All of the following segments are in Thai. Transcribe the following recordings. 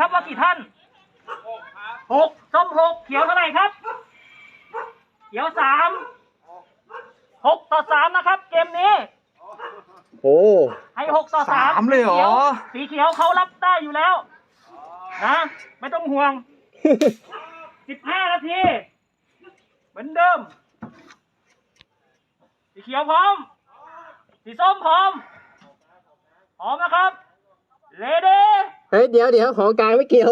ครับว่ากี่ท่านหกส้มหกเขียวเท่าไหร่ครับ เขียวสามหกต่อสามนะครับ เกมนี้ โอ้ให้หกต่อสามสามเลยเหรอสีขีวสีเขียวเขารับได้อยู่แล้วนะไม่ต้องห่วงสิบห้านาที เหมือนเดิม สีเขียวพร้อม สีส้มพร้อม พร้อมนะครับ เลเดเฮ้ยเดี๋ยวเดี๋ยวของกลางไม่เกี่ยว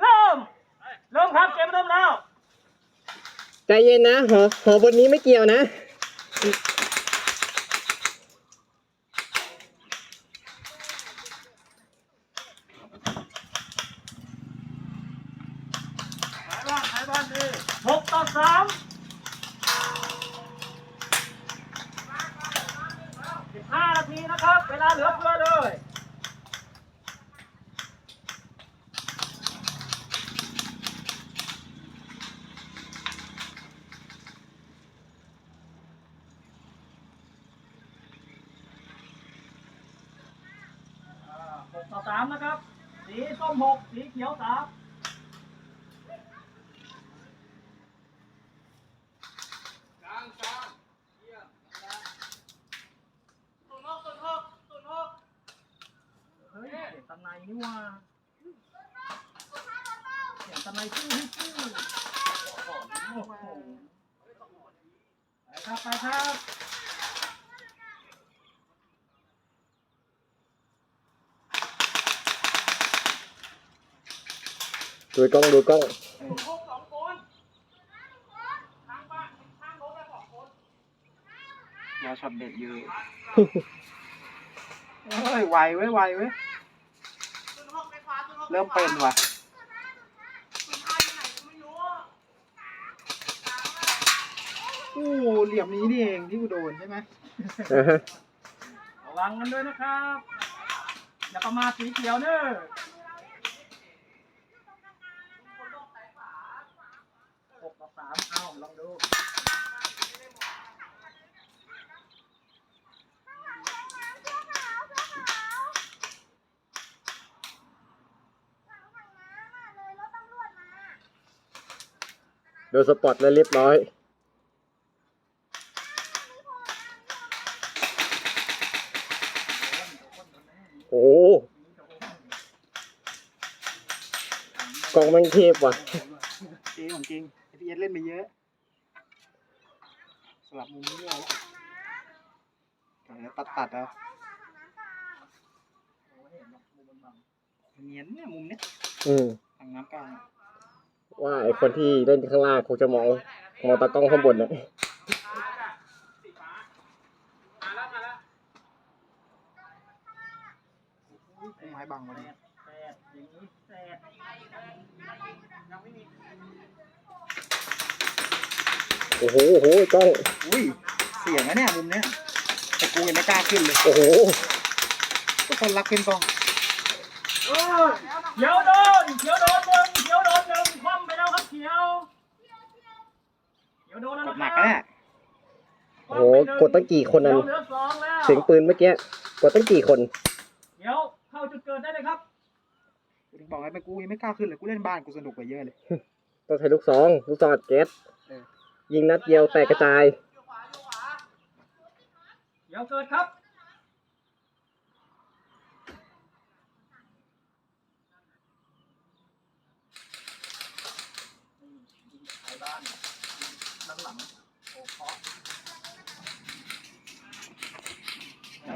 เริ่ม เริ่มครับเกมเริ่มแล้ว ใจเย็นนะหอหอบนนี้ไม่เกี่ยวนะหกต่อสามสิบห้านาทีนะครับ เวลาเหลือเฟือเลยอ่าหกต่อสามนะครับ สีส้มหกสีเขียวสาม เฮ้ยเสียงตะไนนี่ว่าเสียงตะไนชื่อชื่อโอ้โหไปครับไปครับดูกล้องดูกล้องรอช็อตเด็ดอยู่ เฮ้ยไวเว้ยไวเว้ย เริ่มเป็นว่ะอู้เหลี่ยมนี้นี่เองที่กูโดนใช่ไหมอ่าฮะระวังกันด้วยนะครับอย่าประมาทสีเขียวเนอะหกต่อสามเอาลองดู ดนสปอตแล้วเรียบร้อย โอ้โหกล้องแมันเทพว่ะจริงของจริงไอพีเอสเล่นไปเยอะ สลับมุมนี้เลยแล้วตัดตัดๆเอาเนียนเนี่ยมุมเนี้ยอืมทางน้ำกลาง ว่าไอคนที่เล่นข้างล่างคงจะมองมองตากล้องข้างบนนะไม้บังไว้แปดแปดอย่างนี้แปดโอ้โหโอ้โหกล้องอุ้ย เสียงนะเนี่ยมุมเนี้ยแต่กูยังไม่กล้าขึ้นเลย โอ้โหทุกคนรักขึ้นกล้องเออเขียวโดนเขียวโดน กนะดคหนัรักนะเนี่ยโอ้โหกดตั้งกี่คนนั้นเขียวเหลือสองแล้วเสียงปืนเมื่อกี้กดตั้งกี่คน เดี๋ยวเข้าจุดเกิดได้เลยครับกูถึงบอกให้ไม่กูยังไม่กล้าขึ้นเลยกูเล่นบ้านกูสนุกกว่าเยอะเลย ต้องใช้ลูกซองลูกซองอัดแก๊สเออ ยิงนัดเดียวแตกกระจาย เดี๋ยวเกิดครับ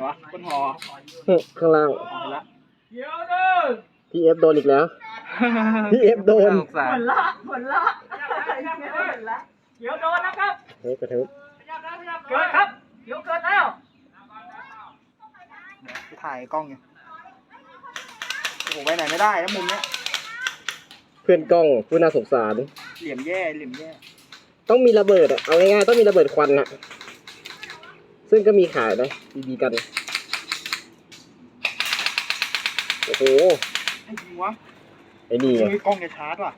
วะบนหอข้างล่างเอาไปละเดี๋ยวเดินพี่เอฟโดนอีกแล้ว พี่เอฟโดนาสงสารเหมือนละเหมือนละเหมือนละเดี๋ยวโดนนะครับเฮ้ยกระทึบเกิดครับเดี๋ยวเกิดแล้วกูถ่ายกล้องไงโอ้โหไปไหนไม่ได้นะมุมเนี้ยเพื่อนกล้องผู้น่าสงสาร เหลี่ยมแย่เหลี่ยมแย่ ต้องมีระเบิดอะเอาง่ายๆต้องมีระเบิดควันอะ ซึ่งก็มีขายนะดีๆกัน โอ้โหไอ้ยิงวะไอ้นี่ไงมือกล้องจะชาร์จว่ะ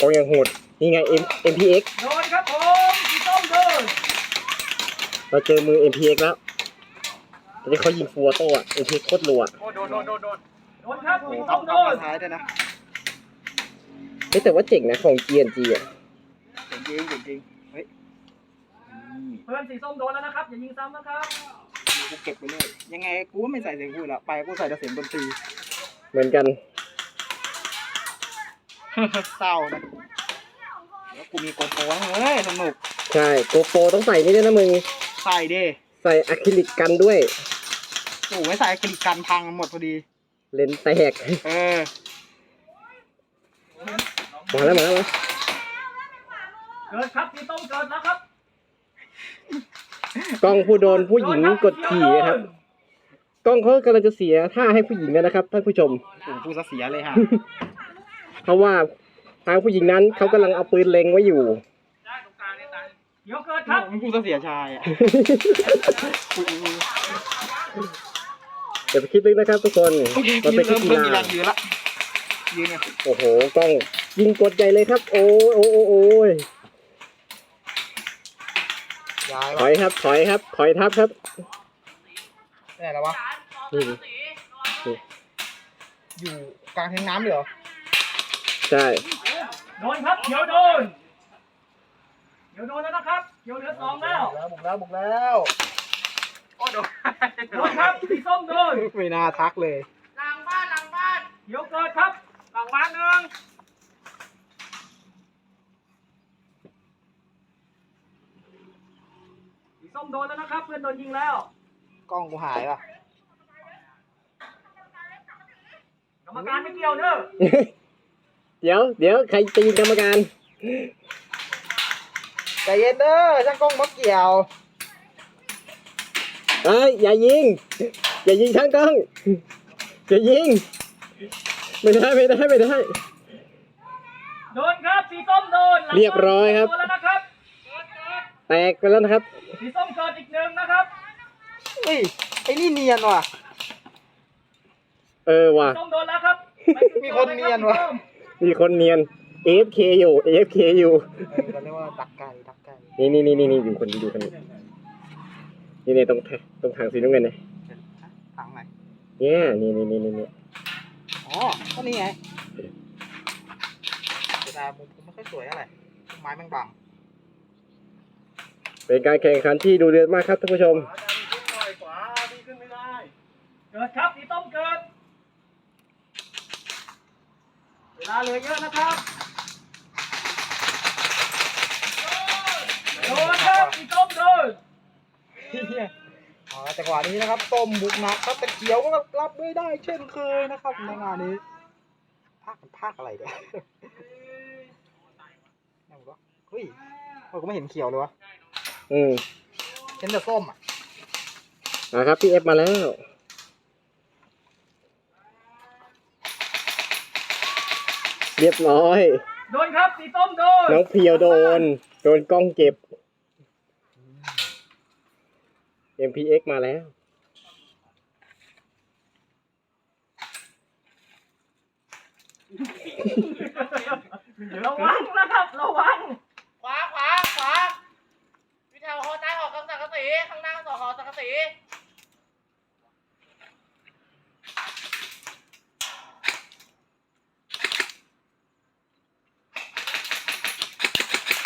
กล้องยังโหด นี่ไง M MPX โดนครับผมสีส้มโดนเราเจอมือ MPX แล้วตอนนี้เขายิงฟัวโต้อะ MPX โคตรรัวโอ้โดนโดนโดนโดนโดนครับโอ้สีโหส้เอามโดเอานมาท้ายด้วยนะเฮ้ยแต่ว่าเจ๋งนะของ GNG อะเจ๋งจริงเจ๋งจริง เฮ้ยนี่เพื่อนสีส้มโดนแล้วนะครับ อย่ายิงซ้ำนะครับ กูเก็บไปเลยยังไงกูก็ไม่ใส่เสียงพูดละไปกูใส่แต่เสียงดนตรีเหมือนกันเศร้านะแล้วกูมีโกโปรเฮ้ยสนุกใช่โกโปรต้องใส่นี่ด้วยนะมึง ใส่ดิใส่อะคริลิกกันด้วย โอ้โหไม่ใส่คลิกกันพังหมดพอดี เลนส์แตก เออมาแล้วมาแล้วมาเกิดครับสีส้มเกิดแล้วครับ กล้องผู้โดนผู้หญิงกดขี่นะครับกล้องเขากำลังจะเสียท่าให้ผู้หญิงแล้วนะครับท่านผู้ชม โอ้โหกูจะเสียเลยฮะเพราะว่าทางผู้หญิงนั้นเขากำลังเอาปืนเล็งไว้อยู่เขียวเกิดครับกูจะเสียชายอะอุ้ยอุ้ยอย่าไปคิดลึกนะครับ ทุกคนอุ้ยมันเริ่เป็นมแค่เริ่มกีมีแรฬางยืนละยืนไงโอ้โหกล้องยิงกดใหญ่เลยครับ โอ้ยโอ้ยโอ้ยโอ้ย ย้ายถวะอยครับ ถอยครับ ถอยทับครับได้แล้ววะ นี่อยู่กลางแทงน้ำเลยเหรอ ใช่ โดนครับเขียวโดนเขียวโดนแล้วนะครับเขียวเหลือสองแล้วบุกแล้วบุกแล้ว โอ้โดนโดนครับสีส้มโดนไม่น่าทักเลยเขียวเกิดครับหลังบ้านหนึ่ง สีส้มโดนแล้วนะครับ เพื่อนโดนยิงแล้ว กล้องกูหายป่ะ กรรมการไม่เกี่ยวเนอะเดี๋ยวเดี๋ยวใครตีกรรมการ ใจเย็นเด้อช่างกล้องมักเกี่ยว เอ้ยอย่ายิง อย่ายิงช่างกล้อง อย่ายิง ไม่ได้ไม่ได้ไม่ได้ โดนครับสีส้มโดนหลังเรียบร้อยครับ โดนแล้วนะครับ แตกไปแล้วนะครับ สีส้มเกิดอีกหนึ่งนะครับเฮ้ยไอ้นี่เนียนว่ะ เออว่ะสีส้มโดนแล้วครับมีคนเนียนวะมีคนเนียน AFK อยู่ AFK อยู่เออเราเรียกว่าดักไก่ดักไก่นี่นี่นี่นี่นี่อยู่คนนี้ดูคนนี้นี่นี่ตรงแทตรงทางสีน้ำเงินเนี่ยทางไหนเนี่ยนี่นี่นี่นี่นี่อ๋อก็นี่ไงแต่มุมผมไม่ค่อยสวยเท่าไหร่ต้นไม้แม่งบัง เป็นการแข่งขันที่ดูเดือดมากครับท่านผู้ชม เกิดครับสีส้มเกิด เวลาเหลือเยอะนะครับโดนครับสีส้มโดนอ๋อจังหวะนี้นะครับ ต้มบุกหนักครับแต่เขียวก็รับไม่ได้เช่นเคยนะครับในงานนี้ภาคมันภาคอะไรเนี่ยแม่งบอกว่าเฮ้ยเราก็ไม่เห็นเขียวเลยวะ อืมเห็นแต่ส้มอะอ่าครับพี่เอฟมาแล้ว เรียบร้อย โดนครับสีส้มโดนน้องเพียวโดน โดนกล้องเก็บ MPX มาแล้ว ระวังนะครับ ระวัง ขวาขวาขวาวิทยาหอใต้หอกัง สังกะสีข้างหน้าต่อหอสังกะสี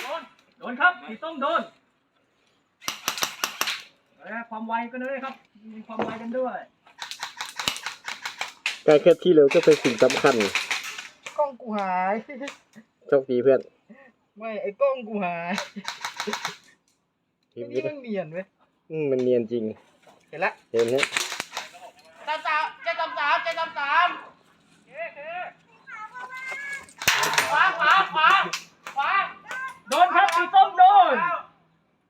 โดน โดนครับสีส้มโดนเอ้ยความไวกันเลยครับ มีความไวกันด้วย การเคลื่อนที่เร็วก็เป็นสิ่งสำคัญ กล้องกูหาย โชคดีเพื่อน ไม่ไอ้กล้องกูหาย คลิไอ้ปนี่นี้แม่งเนียนเว้ยอืมมันเนียนจริง เห็นแล้วเห็นไหมสามสามเจ็ดสามสามเจ็ดสามสามขวาขวาขวาขวาโดนครับสีส้มโดน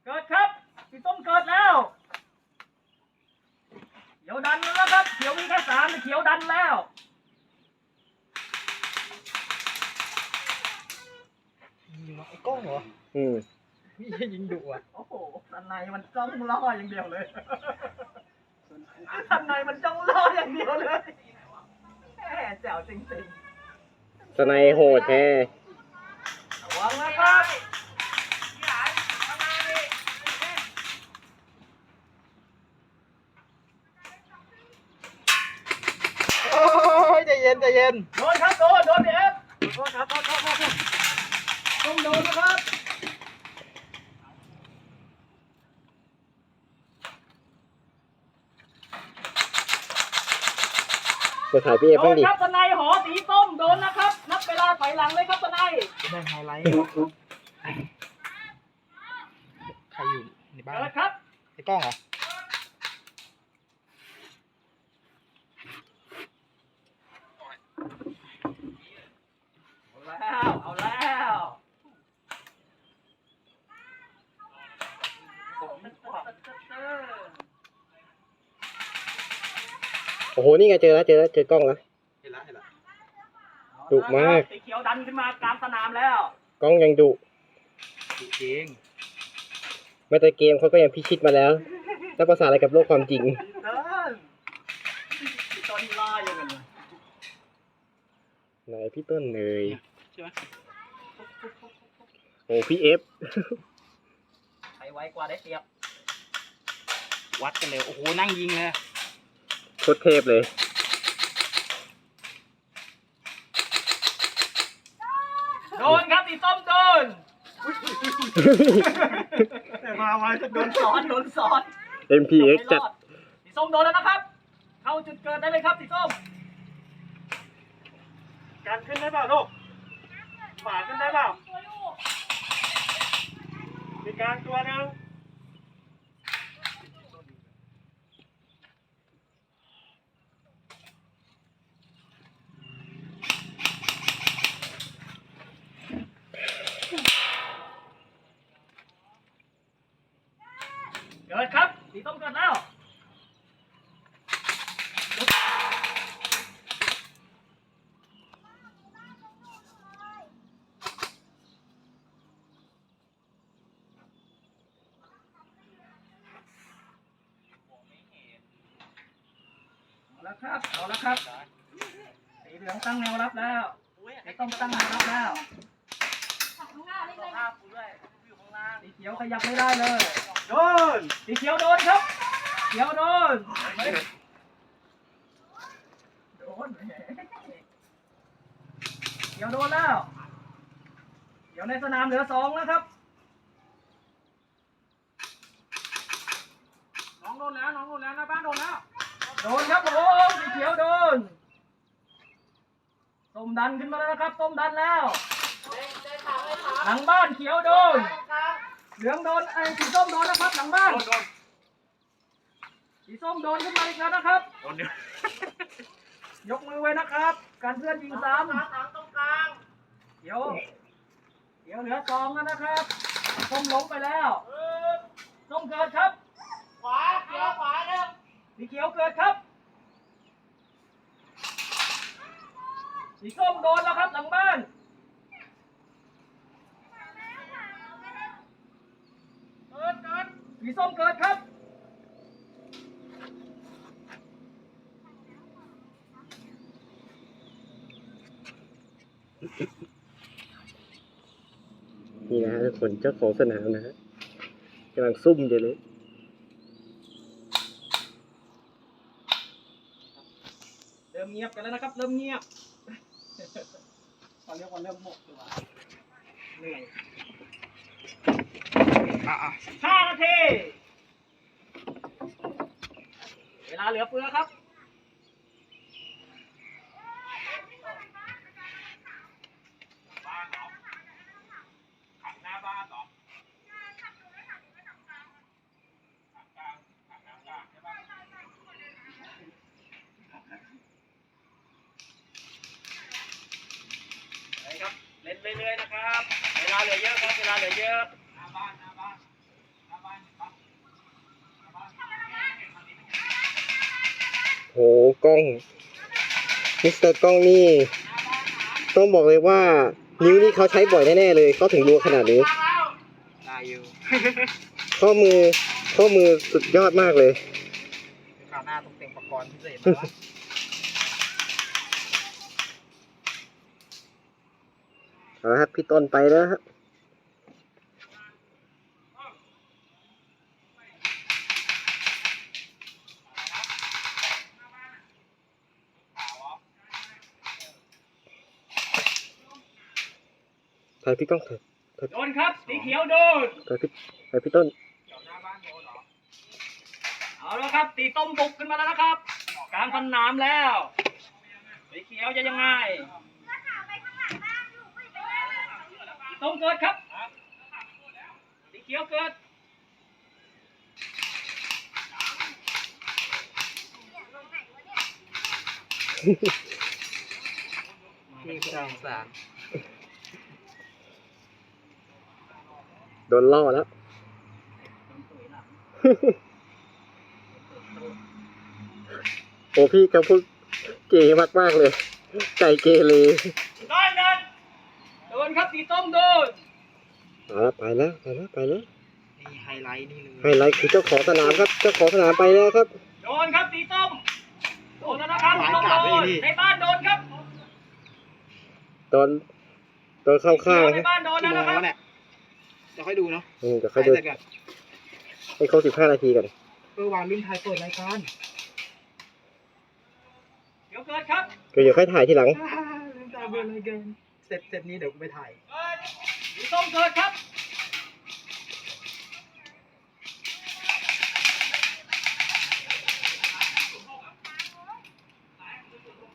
เกิดครับสีส้มเกิดแล้ว เขียวดันแล้วนะครับ เขียวมีแค่สามแต่เขียวดันแล้วยิงวะไอ้กล้องเหรอ อืม นี่ยิงดุอะโอ้โหสันในมันจ้องล่ออย่างเดียวเลยสันในมันจ้องล่ออย่างเดียวเลยแหมแจ๋วจริงสไนโหดแท้ๆระวังนะครับที่หลานข้างหน้านี่โอ้ยใจใจเย็น โดนครับโดนโดนเอฟโดนครับโดนโดนโดนโดนต้องโดนนะครับ มาถ่ายพี่เอฟโดบ้างนดิครับตะไนหอสีส้มโดนนะครับ นับเวลาถอยหลังเลยครับตะไนได้ไฮไลท์ใครอยู่ในบ้านเกิดครับไอ้กล้องเหรอ เอาแล้วเอาแล้ว โอ้โห นี่ไงเจอแล้ว เจอแล้ว เจอกล้องแล้ว เห็นแล้วเห็นแล้วดุมาก สีเขียวดันขึ้นมากลางสนามแล้วกล้องยังดุจริงแม้แต่เกมเขาก็ยังพิชิตมาแล้ว แล้วภาษาอะไรกับโลกความจริง เดินตอนล่าอย่างนั้นเลยไหนพี่ต้นเลยใช่ไหมโอ้พี่เอฟ ใครไวกว่าได้เปรียบ วัดกันเลยโอ้โหนั่งยิงเลยโค ตรเทพเลยโดนครับสีส้มโดนมาไว้โดนซ้อนโดนซ้อน MPX จัดสีส้มโดนแล้วนะครับ เข้าจุดเกิดได้เลยครับสีส้ม การขึ้นได้เปล่าลูกฝาขึ้นได้เปล่ามีการตัวหนึง เกิดครับสีส้มเกิดแล้วเอาละครับ เอาละครับ สีเหลืองตั้งแนวรับแล้วสีส้มตั้งแนวรับแล้วสีเขียวขยับไม่ได้เลยโด นสีเขียวโดนครับเขียวโดนโดนเขียวโดนแล้วเขียวในสนามเหลือสองนะครับน้องโดนแล้วน้องโดนแล้วหน้าบ้านโดนแล้วโดนครับผมสีเขียวโดนส้มดันขึ้นมาแล้วนะครับส้มดันแล้ว หลังบ้านเขียวโดน เหลืองโดนไอ้สีส้มโดนนะครับหลังบ้านสีส้มโดนขึ้นมาอีกแล้วนะครับยกมือไว้นะครับ การเพื่อนยิงซ้ำเดี๋ยว เดี๋ยวเหลือสองแล้วนะครับส้มล้มไปแล้วส้มเกิดครับ ขวาเขียวขวาเร็วสีเขียวเกิดครับสีส้มโดนแล้วครับหลังบ้าน เกิดเกิด สีส้มเกิดครับ นี่นะฮะทุกคนเจ้าของสนามนะฮะกำลังซุ่มอยู่เลยเริ่มเงียบกันแล้วนะครับ เริ่มเงียบเขาเรียกว่าเริ่มหมกดีกว่าเหนื่อย อะอะห้านาที เวลาเหลือเฟือครับ ไปครับ เล่นเรื่อยๆนะครับ เวลาเหลือเยอะครับ เวลาเหลือเยอะ โหกล้อง มิสเตอร์กล้องนี่ ต้องบอกเลยว่า นิ้วนี่เขาใช้บ่อยแน่ๆเลยเขาถึงรู้ขนาดนี้ได้อยู่ข้อมือข้อมือสุดยอดมากเลยคราวหน้าต้องเต็มประกรณ์พิเศษนะวะเอาละครับพี่ต้นไปแล้วครับ ถ่ายพี่กล้องถ่ายโดนครับ สีเขียวโดนถ่ายพี่ถ่ายพี่ต้น เอาแล้วครับสีส้มบุกขึ้นมาแล้วนะครับ กลางสนามแล้ว สีเขียวจะยังไงสีส้มเกิดครับ สีเขียวเกิดมีสองสาม โดนล่อแล้ว โอ้พี่กำพูดเก๋มากมากๆเลยไก่เกเรได้นั่นโดนครับสีส้มโดนเอาละไปแล้วไปแล้วไปแล้วนี่ไฮไลท์นี่เลยไฮไลท์คือเจ้าของสนามครับ เจ้าของสนามไปแล้วครับ โดนครับสีส้มโดนแล้วนะครับสีส้มโดนในบ้านโดนครับตอนตอนเข้าข้างในครับบ้านโดนกี่แล้วโมนะงครับ วะเนี่ยเดี๋ยวค่อยดูเนาะอืมเดี๋ยวค่อยดูเสร็จก่อนให้ครบสิบห้านาทีก่อนเออวางลืมถ่ายเปิดรายการเดี๋ยวเกิดครับเดี๋ยวค่อยถ่ายทีหลังลืมถ่ายเปิดรายการเสร็จเสร็จนี้เดี๋ยวกูไปถ่ายสีส้มเกิดครับ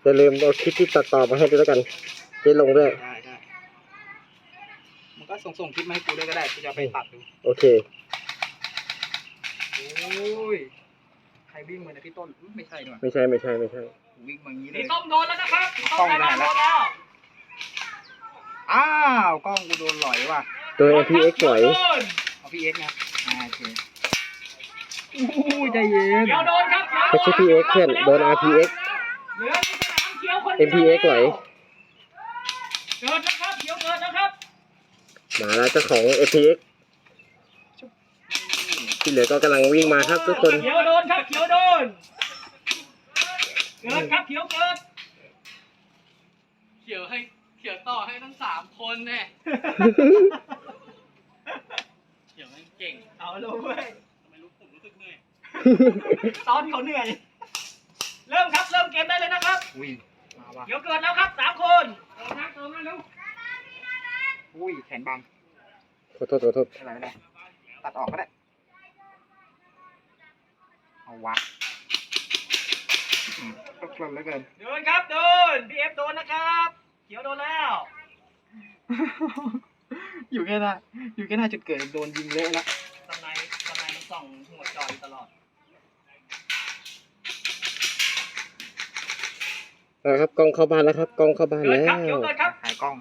จะลืมเอาคลิปที่ตัดต่อมาให้ด้วยแล้วกันจะลงด้วย ได้ได้มันก็ ส่งส่งคลิปมาให้กูด้วยก็ได้กูจะเอาไปตัดดูโอเค โอ้ยใครวิ่งมาเนี่ยพี่ต้นอื้อไม่ใช่ด้วยไม่ใช่ไม่ใช่ไม่ใช่ วิ่งมาอย่างนี้เลสีย ส้มโดนแล้วนะครับสีส้มในบ้านโดนแล้วอ้าวกล้องกูโดนหลอยว่ะโดย MPX ปล่อยโดนเอาพี่เอ็กซ์นะอ่าโอเคอู้ยใจเย็นเขียวโดนครับเขียวไม่ใช่ PX เพื่อนโดน RPX เหลือในสนามเขียวคนเดียว MPX ไหลเกิดนะครับเขียวเกิดนะครับ มาแล้วเจ้าของ FPX ที่เหลือก็กำลังวิ่งมาครับทุกคน เขียวโดนครับเขียวโดน เกิดครับเขียวเกิด เขียวให้เขียวต่อให้ทั้งสามคนแน่เขียวมันเก่งเอาลงเว้ยทำไมรู้ผมรู้สึกเหนื่อยตอนเขาเหนื่อย เริ่มครับเริ่มเกมได้เลยนะครับอุ้ยมาว่ะเขียวเกิดแล้วครับสามคนเติมนะเติมนะเร็ว อุ้ยแขนบังขอโทษขอโทษอะไรไม่ได้ตัดออกก็ได้ เอาวะอืมก็เพลินเหลือเกินโดนครับโดนพีเอฟโดนนะครับ เขียวโดนแล้ว อยู่แค่หน้าอยู่แค่หน้าจุดเกิดโดนยิงเละแล้วตอนในตอนในมันส่องหัวจอยตลอดนะครับกล้องเข้าบ้านแล้วครับกล้องเข้าบ้านเกิดแล้ครับเขียววเกิดครับถ่ายกล้อง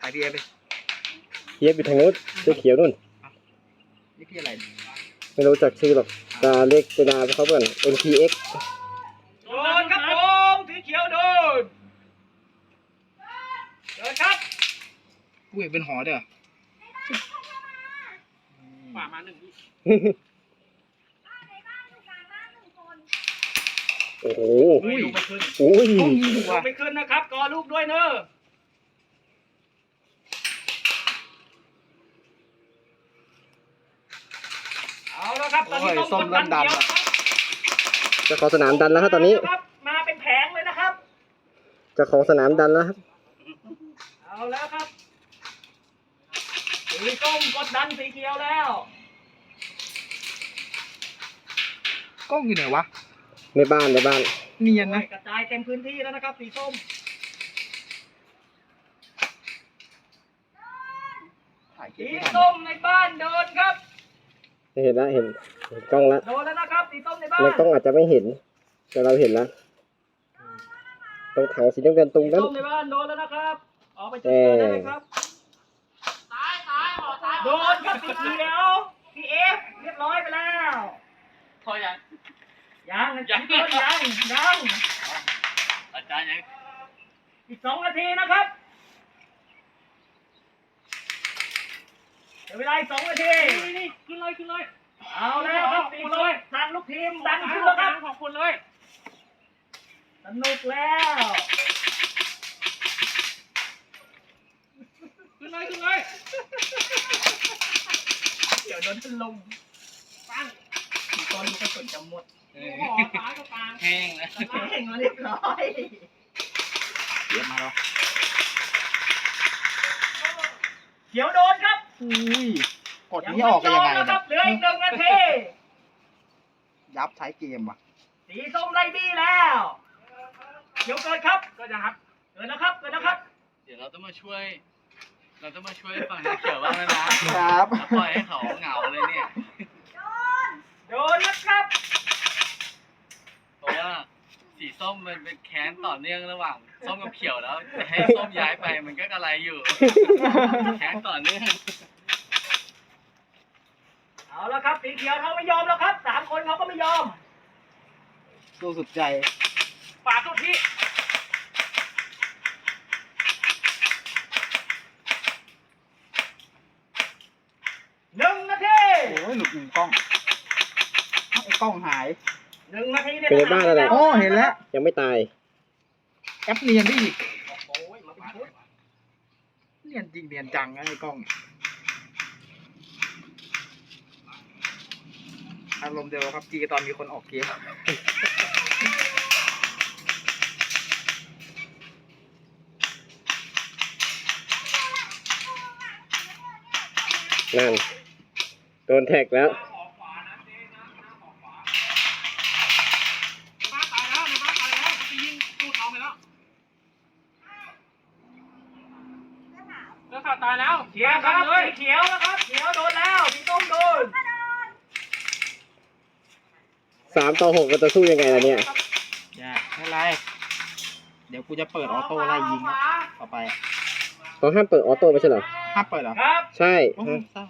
ถ่ายพี่เอฟไป เย็บอยู่ทางนู้นเสื้อเขียวนู่นนี่พี่อะไรไม่รู้จักชื่อหรอกตาเล็กจะดาเขาเพื่อน MPX โดนครับผมสีเขียวโดนเกิดครับกูเห็นเป็นหอเด้อฝ่ามาหนึ่งที่โอ้โหไม่ลูกไม่ขึ้นอุ้ยต้องยิงลูว่ะกไม่ขึ้นนะครับกอลูกด้วยเนอะเอา แล้วครับ ตอนนี้ต้องกดดันเขียวครับเจ้าของสนามดันแล้วครับตอนนี้ ครับ มาเป็นแผงเลยนะครับเจ้าของสนามดันแล้วครับ เอาแล้วครับ สีส้มกดดันสีเขียวแล้ว กล้องอยู่ไหนวะ ในบ้านในบ้าน เนียนนะกระจายเต็มพื้นที่แล้วนะครับ สีส้มถ่ายคลิปสีไม่ทันส้มในบ้านโดนครับ เห็นแล้วเห็นเห็นกล้องแล้วโดนแล้วนะครับสีส้มในบ้านในกล้องอาจจะไม่เห็น แต่เราเห็นแล้วตรงถังสีน้ำเงินตรงสีนั้นส้มในบ้านโดนแล้วนะครับออกไปจุดเกิดได้เลยครับซ้ายซ้ายหอซ้ายโดนครับสีเขียวพีเอฟเรียบร้อยไปแล้วพอยังยังยังยังยังอาจารย์ยังอีกสองนาทีนะครับ เดี๋ยวเวลาอีกสองนาทีนี่นี่ขึ้นเลยขึ้นเลยเอาแล้วครับสีส้มทางลูกทีมดันขึ้นแล้วครับของคุณเลยสนุกแล้วขึ้นเลยขึ้นเลยเดี๋ยวโดนถล่มปังมีตอนนี้กระสุนจะหมดเออหอซ้ายกับกลางแห้งแล้วแข่งมาเรียบร้อยเดี๋ยวมาแล้วเขียวโดนครับ อุ้ยกดนี้ออกกันยังไงนะคเนี่รับเหลืออีกหนึ่งนาทียยับใช้เกมว่ะสีส้มไล่บี้แล้วเขียวเกิดครับเกิดนะครับเกิดแล้วครับเกิดแล้วครับเดี๋ยวเราต้องมาช่วย เราต้องมาช่วยฝั่งน้ำเขียวบ้างแล้วนะครับแล้วปล่อยให้เขาเหงาเลยเนี่ย โดนนะครับเพราะว่าสีส้มมันเป็นแค้นต่อเนื่องระหว่างส้มกับเขียวแล้วจะให้ส้มย้ายไปมันก็กระไรอยู่ แค้นต่อเนื่องเอา ละครับ สีเขียวเขาไม่ยอมแล้วครับสามคนเขาก็ไม่ยอมสู้สุดใจปาดทุกที่หนึ่งนาทีโอ้ยหลุดหนึ่งกล้องเอ้าไอ้กล้องหายหนึ่งนาทีเนี่ยเป็นในบ้านอะไร โอ้เห็นแล้วยังไม่ตาย แอปเนียนได้อีกโอ้ยมาปาดทุกเนียนจริงเนียนจังนะไอ้กล้อง อารมณ์เดียวครับจีตอนมีคนออกเกมนั่นโดนแท็กแล้ว บ้าตายแล้วในบ้าตายแล้วไปยิงตูดน้องไปแล้วเจ้าข่าวตายแล้ว เขียวครับสีเขียวนะครับเขียวโดนแล้วสีส้มโดน สามต่อหกก็จะสู้ยังไงล่ะเนี่ยอย่าไม่เป็นไร เดี๋ยวกูจะเปิดออโต้ไล่ยิงนะต่อไปเขาห้ามเปิดออโต้ไม่ใช่เหรอ ห้ามเปิดเหรอครับใช่โอ้ฮะเศร้า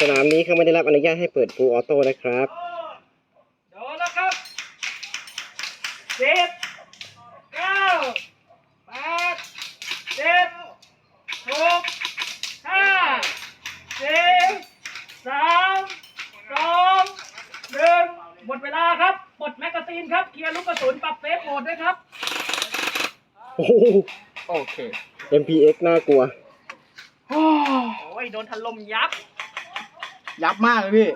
สนามนี้เขาไม่ได้รับอนุญาตให้เปิดฟูลออโต้นะครับ โดนแล้วครับสิบเก้าแปดเจ็ดหกห้าสี่สามสอง หนึ่งหมดเวลาครับปลดแมกกาซีนครับเคลียร์ลูกกระสุนปรับเซฟโหมดด้วยครับ โอ้โห โอเค MPX น่ากลัว โอ้ยโดนถล่มยับ ยับมากเลยพี่